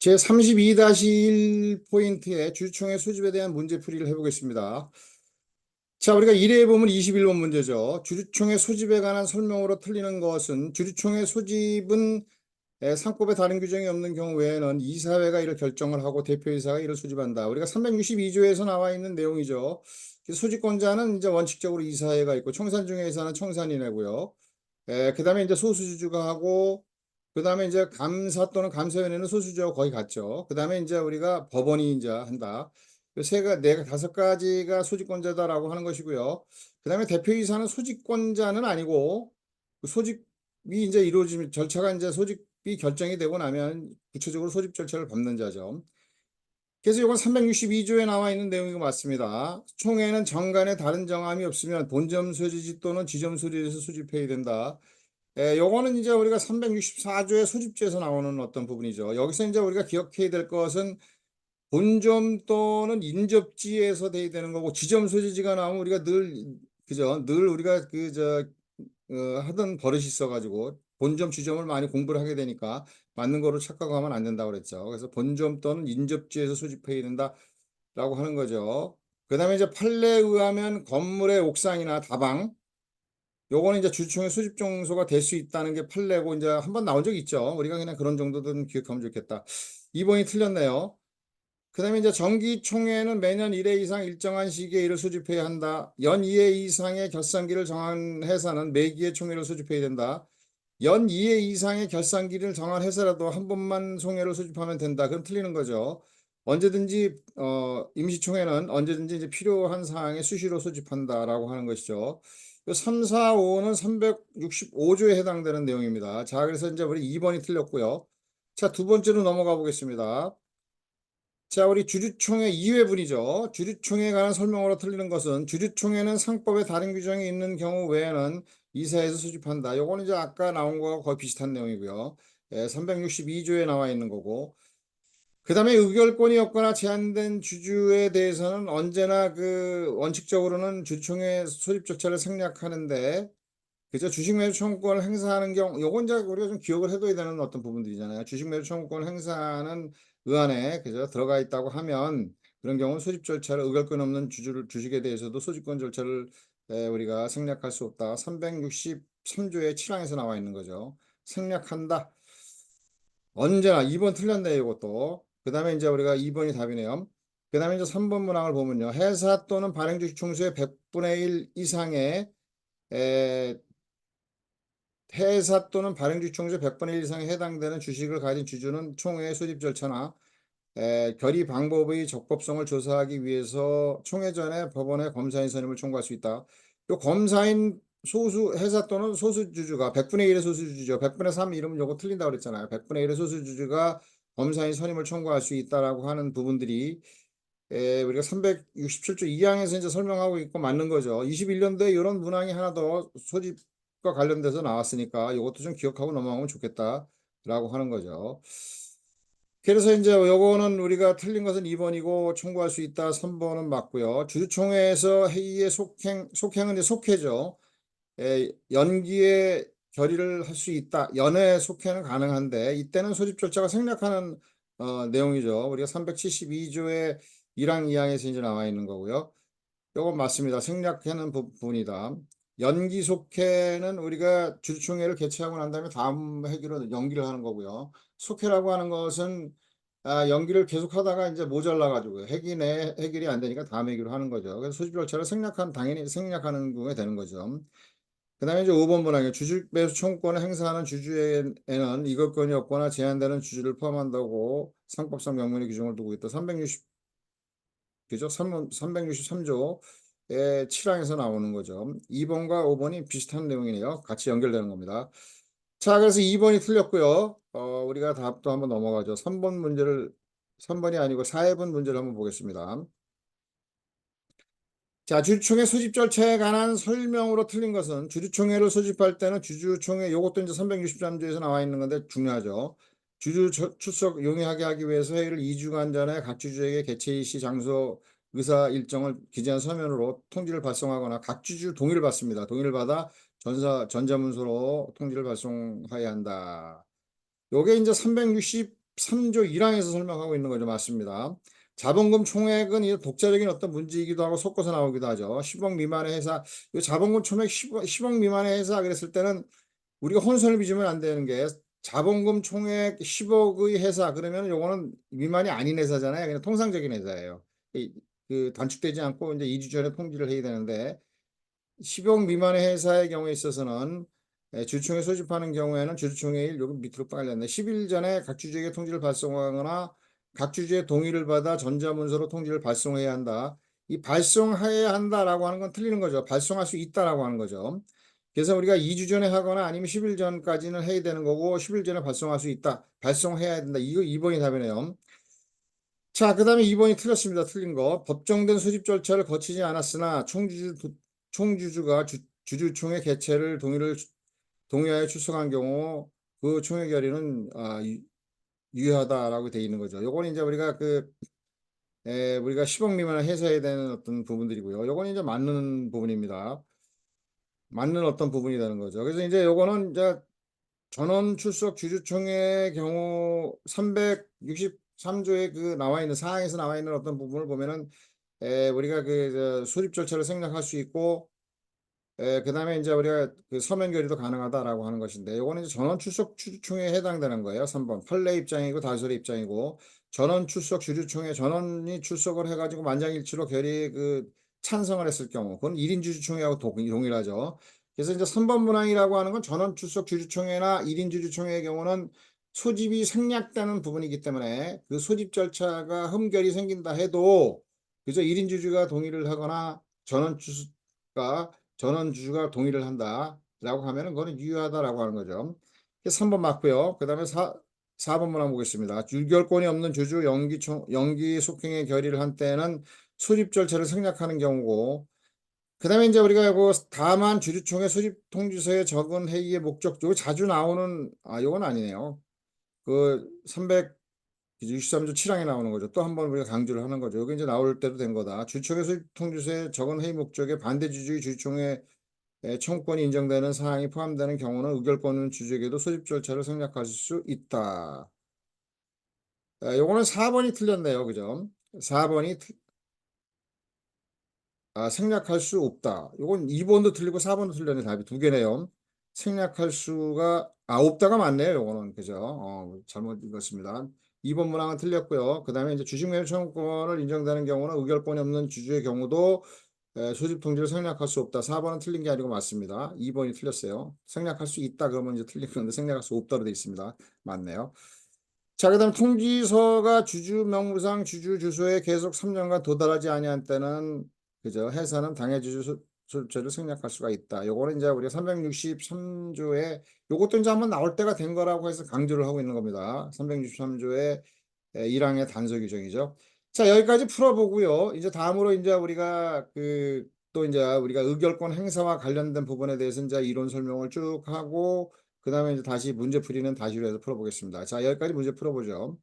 제 32-1 포인트의 주주총회 소집에 대한 문제풀이를 해보겠습니다. 자, 우리가 1회 보면 21번 문제죠. 주주총회 소집에 관한 설명으로 틀리는 것은 주주총회 소집은 에, 상법에 다른 규정이 없는 경우 외에는 이사회가 이를 결정을 하고 대표이사가 이를 소집한다. 우리가 362조에서 나와 있는 내용이죠. 소집권자는 이제 원칙적으로 이사회가 있고 청산중회의사는 청산인회고요. 그 다음에 이제 소수주주가 하고 그 다음에 이제 감사 또는 감사위원회는 소수주하고 거의 같죠. 그 다음에 이제 우리가 법원이 이제 한다. 그 세가 네가 다섯 가지가 소집권자다라고 하는 것이고요. 그 다음에 대표이사는 소집권자는 아니고 그 소집이 이제 이루어지면 절차가 이제 소집이 결정이 되고 나면 구체적으로 소집 절차를 밟는 자죠. 그래서 이건 362조에 나와 있는 내용이 맞습니다. 총회는 정간에 다른 정함이 없으면 본점 소지지 또는 지점 소지에서 소집해야 된다. 예, 요거는 이제 우리가 364조의 소집주에서 나오는 어떤 부분이죠. 여기서 이제 우리가 기억해야 될 것은 본점 또는 인접지에서 돼야 되는 거고 지점 소지지가 나오면 우리가 늘 그죠? 늘 우리가 그저 어, 하던 버릇이 있어가지고 본점 지점을 많이 공부를 하게 되니까 맞는 거로 착각하면 안 된다고 그랬죠. 그래서 본점 또는 인접지에서 소집해야 된다라고 하는 거죠. 그 다음에 이제 판례에 의하면 건물의 옥상이나 다방 요거는 이제 주총의 수집 정소가 될 수 있다는 게 판례고 이제 한 번 나온 적 있죠. 우리가 그냥 그런 정도는 기억하면 좋겠다. 2번이 틀렸네요. 그 다음에 이제 정기총회는 매년 1회 이상 일정한 시기에 이를 소집해야 한다. 연 2회 이상의 결산기를 정한 회사는 매기의 총회를 소집해야 된다. 연 2회 이상의 결산기를 정한 회사라도 한 번만 총회를 소집하면 된다. 그럼 틀리는 거죠. 언제든지 어, 임시총회는 언제든지 이제 필요한 사항에 수시로 소집한다라고 하는 것이죠. 3, 4, 5는 365조에 해당되는 내용입니다. 자, 그래서 이제 우리 2번이 틀렸고요. 자, 두 번째로 넘어가 보겠습니다. 자, 우리 주주총회 2회분이죠. 주주총회에 관한 설명으로 틀리는 것은 주주총회는 상법에 다른 규정이 있는 경우 외에는 이사에서 수집한다. 요거는 이제 아까 나온 거와 거의 비슷한 내용이고요. 예, 362조에 나와 있는 거고. 그 다음에 의결권이 없거나 제한된 주주에 대해서는 언제나 그 원칙적으로는 주총회 소집 절차를 생략하는데 그저 주식 매수 청구권을 행사하는 경우 요건 이제 우리가 좀 기억을 해둬야 되는 어떤 부분들이잖아요. 주식 매수 청구권을 행사하는 의안에 그저 들어가 있다고 하면 그런 경우는 소집 절차를 의결권 없는 주주를 주식에 대해서도 소집권 절차를 에, 우리가 생략할 수 없다. 363조의 7항에서 나와 있는 거죠. 생략한다. 언제나 2번 틀렸네 이것도. 그 다음에 이제 우리가 2번이 답이네요. 그 다음에 이제 3번 문항을 보면요. 회사 또는 발행 주식 총수의 100분의 1 이상의 에, 회사 또는 발행 주식 총수의 100분의 1 이상에 해당되는 주식을 가진 주주는 총회 소집 절차나 에, 결의 방법의 적법성을 조사하기 위해서 총회 전에 법원에 검사인 선임을 청구할 수 있다. 요 검사인 소수 회사 또는 소수 주주가 100분의 1의 소수 주주죠. 100분의 3 이러면 요거 틀린다고 그랬잖아요. 100분의 1의 소수 주주가 검사인 선임을 청구할 수 있다라고 하는 부분들이 에, 우리가 367조 2항에서 이제 설명하고 있고 맞는 거죠. 21년도에 이런 문항이 하나 더 소집과 관련돼서 나왔으니까 이것도 좀 기억하고 넘어가면 좋겠다라고 하는 거죠. 그래서 이제 요거는 우리가 틀린 것은 2번이고 청구할 수 있다 3번은 맞고요. 주주총회에서 회의의 속행, 속행은 이제 속회죠. 에, 연기에 결의를 할 수 있다. 연애 속회는 가능한데 이때는 소집 절차가 생략하는 어, 내용이죠. 우리가 372조의 1항 2항에서 이제 나와 있는 거고요. 이건 맞습니다. 생략하는 부분이다. 연기 속회는 우리가 주주총회를 개최하고 난 다음에 다음 회기로 연기를 하는 거고요. 속회라고 하는 것은 아, 연기를 계속하다가 이제 모자라가지고 회기 내 해결이 안 되니까 다음 회기로 하는 거죠. 그래서 소집 절차를 생략한 당연히 생략하는 경우에 되는 거죠. 그 다음에 이제 5번 문항에 주식 매수 청구권을 행사하는 주주에는 이것권이 없거나 제한되는 주주를 포함한다고 상법상 명문의 규정을 두고 있다. 360 그죠? 3, 363조의 7항에서 나오는 거죠. 2번과 5번이 비슷한 내용이네요. 같이 연결되는 겁니다. 자, 그래서 2번이 틀렸고요. 어, 우리가 답도 한번 넘어가죠. 3번 문제를 3번이 아니고 4회분 문제를 한번 보겠습니다. 자, 주주총회 소집 절차에 관한 설명으로 틀린 것은 주주총회를 소집할 때는 주주총회 이것도 이제 363조에서 나와 있는 건데 중요하죠. 주주 출석 용이하게 하기 위해서 회의를 2주간 전에 각 주주에게 개최 시 장소 의사 일정을 기재한 서면으로 통지를 발송하거나 각 주주 동의를 받습니다. 동의를 받아 전사 전자문서로 통지를 발송해야 한다. 요게 이제 360 23조 1항에서 설명하고 있는 거죠. 맞습니다. 자본금 총액은 이 독자적인 어떤 문제이기도 하고 섞어서 나오기도 하죠. 10억 미만의 회사, 이 자본금 총액 10억, 10억 미만의 회사 그랬을 때는 우리가 혼선을 빚으면 안 되는 게 자본금 총액 10억의 회사 그러면 요거는 미만이 아닌 회사잖아요. 그냥 통상적인 회사예요. 이- 그 단축되지 않고 이제 2주 전에 통지를 해야 되는데 10억 미만의 회사의 경우에 있어서는 에, 주주총회 소집하는 경우에는 주주총회일 요금 밑으로 빨렸네. 10일 전에 각 주주에게 통지를 발송하거나 각 주주의 동의를 받아 전자문서로 통지를 발송해야 한다. 이 발송해야 한다라고 하는 건 틀리는 거죠. 발송할 수 있다라고 하는 거죠. 그래서 우리가 2주 전에 하거나 아니면 10일 전까지는 해야 되는 거고 10일 전에 발송할 수 있다. 발송해야 된다. 이거 2번이 답이네요. 자, 그 다음에 2번이 틀렸습니다. 틀린 거. 법정된 수집 절차를 거치지 않았으나 총주주, 총주주가 주, 주주총회 개최를 동의를 동의하여 출석한 경우 그 총회 결의는 아, 유- 유효하다라고 돼 있는 거죠. 요거는 이제 우리가 그 에, 우리가 10억 미만을 해소해야 되는 어떤 부분들이고요. 요거는 이제 맞는 부분입니다. 맞는 어떤 부분이 되는 거죠. 그래서 이제 요거는 이제 전원 출석 주주총회 경우 363조에 그 나와 있는 사항에서 나와 있는 어떤 부분을 보면은 에, 우리가 그 저, 수립 절차를 생략할 수 있고 에, 그다음에 이제 우리가 그 서면 결의도 가능하다라고 하는 것인데 요거는 이제 전원 출석 주주총회에 해당되는 거예요. 3번 판례 입장이고 다수의 입장이고 전원 출석 주주총회 전원이 출석을 해가지고 만장일치로 결의 그 찬성을 했을 경우 그건 1인 주주총회하고 동- 동일하죠. 그래서 이제 3번 문항이라고 하는 건 전원 출석 주주총회나 1인 주주총회의 경우는 소집이 생략되는 부분이기 때문에 그 소집 절차가 흠결이 생긴다 해도 그저 1인 주주가 동의를 하거나 전원 주주가 전원 주주가 동의를 한다라고 하면은 그거는 유효하다라고 하는 거죠. 3번 맞고요. 그 다음에 4, 4번 문항 보겠습니다. 유결권이 없는 주주 연기 총, 연기 속행의 결의를 한 때는 소집 절차를 생략하는 경우고 그 다음에 이제 우리가 이거 다만 주주총회 소집 통지서에 적은 회의의 목적 요 자주 나오는 아 요건 아니네요. 그 363조 7항에 나오는 거죠. 또 한 번 우리가 강조를 하는 거죠. 여기 이제 나올 때도 된 거다. 소집 통지서에 적은 회의 목적에 반대 주주의 주주총회 에 청구권이 인정되는 사항이 포함되는 경우는 의결권은 주주에게도 소집 절차를 생략할 수 있다. 에, 요거는 4번이 틀렸네요. 그죠? 4번이 아, 생략할 수 없다. 요건 2번도 틀리고 4번도 틀렸네. 답이 두 개네요. 생략할 수가 아 없다가 맞네요. 요거는 그죠? 어, 잘못 읽었습니다. 2번 문항은 틀렸고요. 그 다음에 이제 주식 매매 청구권을 인정되는 경우는 의결권이 없는 주주의 경우도 에, 소집 통지를 생략할 수 없다. 4번은 틀린 게 아니고 맞습니다. 2번이 틀렸어요. 생략할 수 있다 그러면 이제 틀린 건데 생략할 수 없다로 돼 있습니다. 맞네요. 자, 그 다음 통지서가 주주 명부상 주주 주소에 계속 3년간 도달하지 아니한 때는 그죠? 회사는 당해 주주 죄를 생략할 수가 있다. 요거는 이제 우리가 363조에 요것도 이제 한번 나올 때가 된 거라고 해서 강조를 하고 있는 겁니다. 363조의 1항의 단서 규정이죠. 자, 여기까지 풀어보고요. 이제 다음으로 이제 우리가 그 또 이제 우리가 의결권 행사와 관련된 부분에 대해서 이제 이론 설명을 쭉 하고 그 다음에 이제 다시 문제 풀이는 다시로 해서 풀어보겠습니다. 자, 여기까지 문제 풀어보죠.